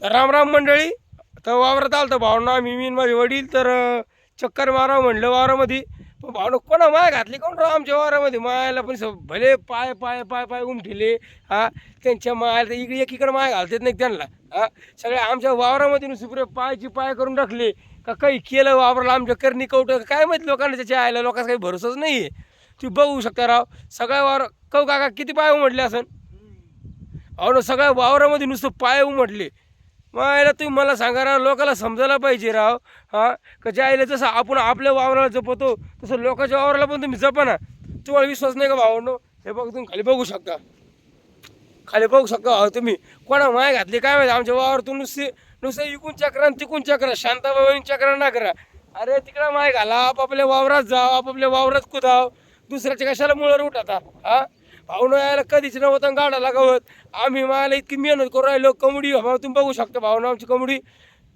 तर राम राम मंडळी. तर वावरात आलं तर भावना आम्ही मीन माझे वडील तर चक्कर मारा म्हणलं वावरामध्ये. पण भावना कोणा माय घातली कोण राव आमच्या वावरामध्ये? मायाला पण भले पाय पाय पाय पाय उमठिले हा. त्यांच्या मायाला तर इकडे एकीकडे माय घालतात नाही त्यांना हा. सगळ्या आमच्या वावरामध्ये सुप्रे पायची पाय करून टाकले. का काही केलं वावरला? आमच्या करणी कवट काय माहिती लोकांना त्याच्या आयला लोकांचा काही भरोसाच नाही आहे तू बघू शकता राव सगळ्या वावर कौ काका किती पाय उमटले असन? अहो सगळ्या वावरामध्ये नुसतं पाय उमटले. मग याला तुम्ही मला सांगा राव लोकाला समजायला पाहिजे राव. हां? का ज्या आईला जसं आपण आपल्या वावराला जपतो तसं लोकांच्या वावराला पण तुम्ही जपा ना. तुम्हाला विश्वास नाही का भावनो? हे बघ तुम्ही खाली बघू शकता. खाली बघू शकता अहो तुम्ही. कोणा माय घातली काय माहिती? आमच्या वावरातून नुसते नुसतं इकून चक्रा तिकून चक्रा शांताबाई चक्रा ना करा. अरे तिकडं माय घाला आपापल्या वावरात जाव आपापल्या वावरात कुदाव. दुसऱ्याच्या कशाला मुळावर उठाता हा? भावना यायला कधीच नव्हतं गाडा गवत आम्ही मला इतकी मेहनत करू राहिलो कमडी तुम्ही बघू शकता भावना आमची कमडी.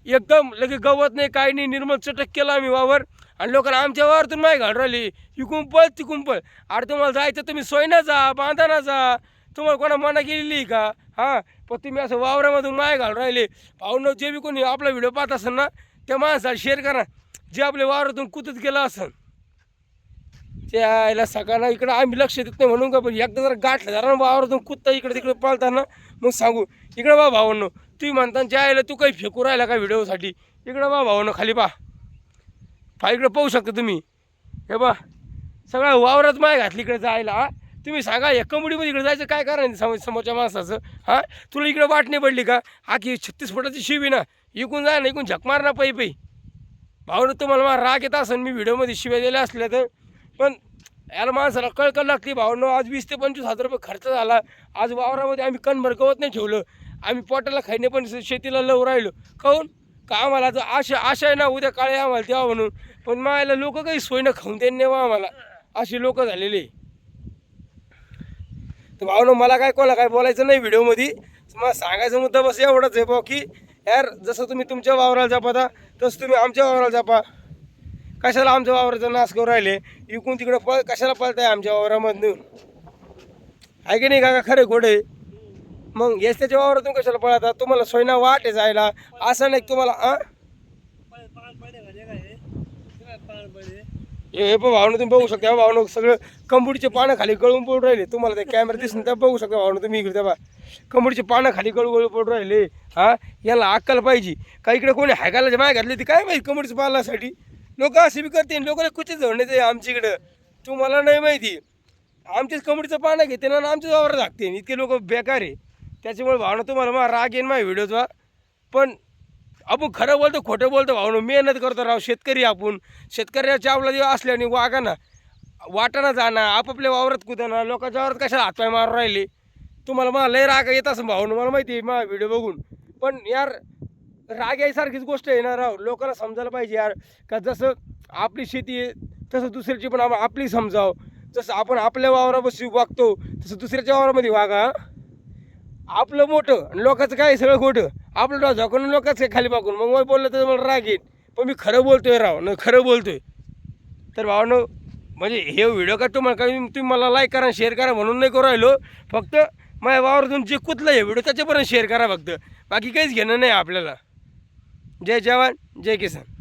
एकदम लगे गवत नाही काही नाही निर्मल चटक केला आम्ही वावर. आणि लोकांना आमच्या वावरातून माय घाल राहिली. ही कुंपळ ती कुंपळ. अरे तुम्हाला जायचं तुम्ही सोयना जा बांधाना जा. तुम्हाला कोणा मना केलेली का? हां? पण तुम्ही असं वावरामधून माय घालून राहिले. भावनं जे बी कोणी आपला व्हिडिओ पाहत असेल ना त्या माणसाला शेअर करा. जे आपल्या वावरातून कुतत गेलं असेल त्या सकाळला सगळ्यांना इकडं आम्ही लक्ष देत नाही म्हणून का पण एकदा जर गाठलं जरा वावरातून कुत्ता इकडे तिकडे पळताना मग सांगू इकडं बा भावांनो तुम्ही म्हणता ज्या यायला तू काही फेकू राहिला का व्हिडिओसाठी इकडं बा भावांनो खाली पा पा इकडं पाहू शकता तुम्ही. हे बा सगळ्या वावरात माय घातली इकडे जायला तुम्ही सांगा या कमडीमध्ये इकडे जायचं काय कारण सम समोरच्या माणसाचं हां? तुला इकडे वाट नाही पडली का? आखी छत्तीस फुटाची शिवी ना इकून जा ना इकून झक मार ना पै पै. भावनं तुम्हाला मला राग येत असेल मी व्हिडिओमध्ये शिव्या दिल्या असल्या तर. पण याला माणसाला कळकळ लागते भावनं आज वीस ते पंचवीस हजार रुपये खर्च झाला. आज वावरामध्ये आम्ही कणभर गवत नाही ठेवलं. आम्ही पोटाला खाईने पण शेतीला लव राहिलो. काहून? का आम्हाला जो आशा आशा आहे ना उद्या काळे आम्हाला तेव्हा म्हणून. पण मायला लोक काही सोयीनं खाऊन देणे नेवा आम्हाला. अशी लोक झालेली तर भावनं मला काय कोणाला काय बोलायचं नाही व्हिडिओमध्ये. मला सांगायचा मुद्दा बस एवढाच आहे भाऊ की यार जसं तुम्ही तुमच्या वावराला जपाता तसं तुम्ही आमच्या वावराला जपा. कशाला आमच्या वावराचा नाश करून राहिले? इकून तिकडं पळ कशाला पळताय आमच्या वावरामधून? आहे की नाही का खरं घोडे मग येस त्याच्या वावरातून कशाला पळता? तुम्हाला सोयना वाट आहे जायला. असं नाही तुम्हाला आ? हे हे पण भावनं तुम्ही बघू शकता. भावनं सगळं कंबुडीचे पानं खाली गळून पडून राहिले. तुम्हाला ते कॅमेरा दिसून त्या बघू शकता भावनं तुम्ही इकडे तेव्हा कंबुडीचे पानं खाली गळू गळू पडून राहिले. हा? याला अक्कल पाहिजे. का इकडे कोणी हायकाला माय घातली ती काय माहिती कंबुडीचं पालासाठी लोक असे बी करते लोक कुठे झोडण्याचे आमच्या आमच्याकडं? तुम्हाला नाही माहिती. आमच्याच कंबडीचं पानं घेते ना आणि आमच्याच वावरात लागते इतके लोक बेकार आहे. त्याच्यामुळे भावना तुम्हाला मग राग येईन माझ्या व्हिडिओचा पण आपण खरं बोलतो खोटं बोलतो भावनो मेहनत करतो राव शेतकरी आपण. शेतकऱ्याच्या आपला देव असल्याने वागा ना. वाटाणा जाणं आपापल्या वावरात कुदाना लोकांच्या वावरात कशाला हातपाय मारून राहिले? तुम्हाला मला लय राग येत असं भावनं मला माहिती आहे मा व्हिडिओ बघून. पण यार राग यायसारखीच गोष्ट आहे ना राव. लोकांना समजायला पाहिजे यार. का जसं आपली शेती आहे तसं दुसऱ्याची पण आपण आपली समजाव. जसं आपण आपल्या वावरापाशी वागतो तसं दुसऱ्याच्या वावरामध्ये वागा आपलं मोठं आणि लोकांचं काय सगळं खोटं? आपलं डोळा झाकून लोकांचं काय खाली पाकून मग मला बोललं तर मला राग येईल. पण मी खरं बोलतोय राव न खरं बोलतोय. तर भावानं म्हणजे हे व्हिडिओ का तुम्हाला काही तुम्ही मला लाईक करा शेअर करा म्हणून नाही करू राहिलो. फक्त माझ्या वावरातून जे कुतलं हे व्हिडिओ त्याच्यापर्यंत शेअर करा फक्त. बाकी काहीच घेणं नाही आपल्याला. जय जवान जय किसान.